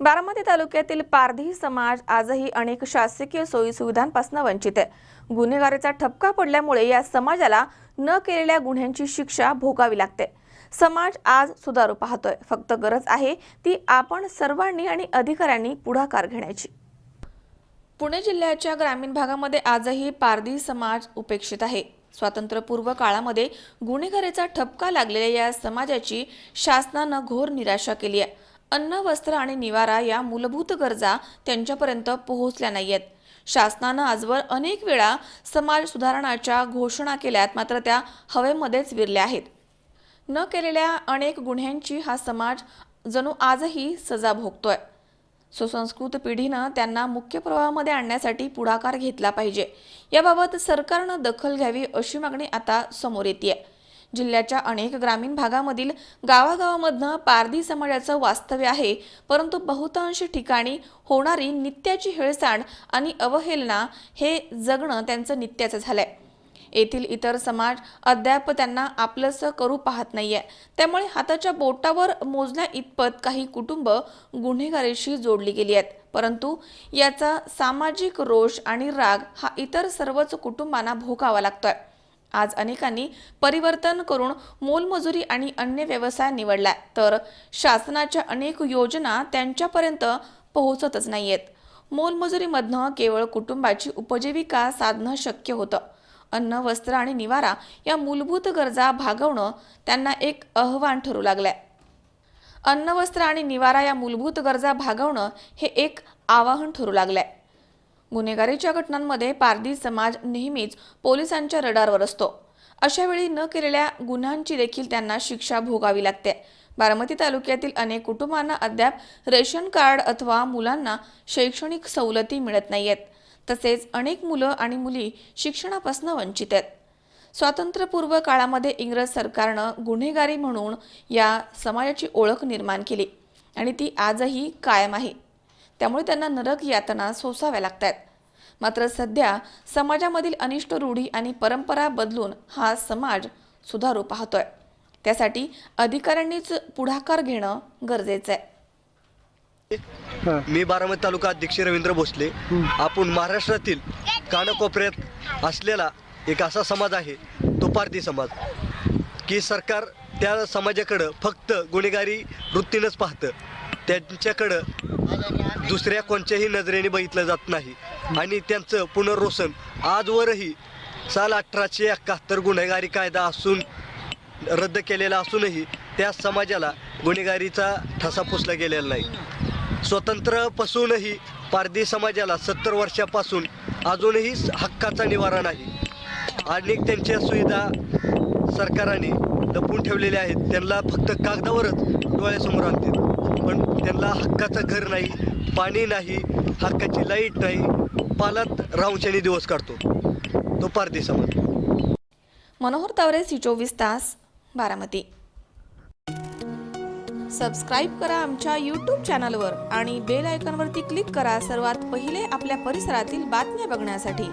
बारामती तालुक्यातील पारधी समाज आजही अनेक शासकीय सोयी सुविधांपासून वंचित आहे. गुन्हेगारीचा ठपका पडल्यामुळे या समाजाला न केलेल्या गुन्ह्यांची शिक्षा भोगावी लागते. समाज आज सुधारू पाहतोय. फक्त गरज आहे ती आपण सर्वांनी आणि अधिकाऱ्यांनी पुढाकार घेण्याची. पुणे जिल्ह्याच्या ग्रामीण भागामध्ये आजही पारधी समाज उपेक्षित आहे. स्वातंत्र्यपूर्व काळामध्ये गुन्हेगारीचा ठपका लागलेल्या या समाजाची शासनानं घोर निराशा केली आहे. अन्न वस्त्र आणि निवारा या मूलभूत गरजा त्यांच्यापर्यंत पोहोचल्या नाहीयेत. शासनानं आजवर अनेक वेळा समाज सुधारणाच्या घोषणा केल्यात मात्र त्या हवेमध्येच विरल्या आहेत. न केलेल्या अनेक गुन्ह्यांची हा समाज जणू आजही सजा भोगतोय. सुसंस्कृत पिढीनं त्यांना मुख्य प्रवाहामध्ये आणण्यासाठी पुढाकार घेतला पाहिजे. याबाबत सरकारनं दखल घ्यावी अशी मागणी आता समोर येते जिल्ह्याच्या अनेक ग्रामीण भागामधील गावागावामधनं पारधी समाजाचं वास्तव्य आहे. परंतु बहुतांश ठिकाणी होणारी नित्याची हेळसांड आणि अवहेलना हे जगणं त्यांचं नित्याचं झालंय. येथील इतर समाज अद्याप त्यांना आपलंसं करू पाहत नाहीये. त्यामुळे हाताच्या बोटावर मोजण्या इतपत काही कुटुंब गुन्हेगारीशी जोडली गेली आहेत. परंतु याचा सामाजिक रोष आणि राग हा इतर सर्वच कुटुंबांना भोगावा लागतोय. आज अनेकांनी परिवर्तन करून मोलमजुरी आणि अन्य व्यवसाय निवडलाय. तर शासनाच्या अनेक योजना त्यांच्यापर्यंत पोहोचतच नाहीयेत. मोलमजुरीमधनं केवळ कुटुंबाची उपजीविका साधणं शक्य होतं. अन्न वस्त्र आणि निवारा या मूलभूत गरजा भागवणं त्यांना एक आव्हान ठरू लागलंय. अन्न वस्त्र आणि निवारा या मूलभूत गरजा भागवणं हे एक आवाहन ठरू लागलंय. गुन्हेगारीच्या घटनांमध्ये पारधी समाज नेहमीच पोलिसांच्या रडारवर असतो. अशावेळी न केलेल्या गुन्ह्यांची देखील त्यांना शिक्षा भोगावी लागते. बारामती तालुक्यातील अनेक कुटुंबांना अद्याप रेशन कार्ड अथवा मुलांना शैक्षणिक सवलती मिळत नाहीयेत. तसेच अनेक मुलं आणि मुली शिक्षणापासून वंचित आहेत. स्वातंत्र्यपूर्व काळामध्ये इंग्रज सरकारनं गुन्हेगारी म्हणून या समाजाची ओळख निर्माण केली आणि ती आजही कायम आहे. त्यामुळे त्यांना नरक यातना सोसाव्या लागत आहेत मात्र सध्या समाजामधील अनिष्ट रूढी आणि परंपरा बदलून हा समाज सुधारू पाहतोय. त्यासाठी अधिकाऱ्यांनीच पुढाकार घेणं गरजेचं आहे. मी बारामती तालुका अध्यक्ष रवींद्र भोसले. आपण महाराष्ट्रातील कानाकोपऱ्यात असलेला एक असा समाज आहे तो पारधी समाज. की सरकार त्या समाजाकडं फक्त गुन्हेगारी वृत्तीनंच पाहतं. त्यांच्याकडं दुसऱ्या कोणत्याही नजरेने बघितलं जात नाही. आणि त्यांचं पुनर्वसन आजवरही साल अठराशे एकाहत्तर गुन्हेगारी कायदा असून रद्द केलेला असूनही त्या समाजाला गुन्हेगारीचा ठसा पुसला गेलेला नाही. स्वतंत्रपासूनही पारधी समाजाला सत्तर वर्षापासून अजूनही हक्काचा निवारा नाही. अनेक त्यांच्या सुविधा सरकारने लपवून ठेवलेल्या आहेत. त्यांना फक्त कागदावरच डोळ्यासमोर आणते पण त्यांना हक्काचं घर नाही पाणी नाही हक्काची लाइट नाही पालात राहूनशानी दिवस काढतो. तो पारधी समाज. मनोहर तावरे सी चोवीस तास बारामती. सबस्क्राईब करा आमच्या यूट्यूब चॅनलवर आणि बेल आयकॉनवरती क्लिक करा सर्वात पहिले आपल्या परिसरातील बातम्या बघण्यासाठी.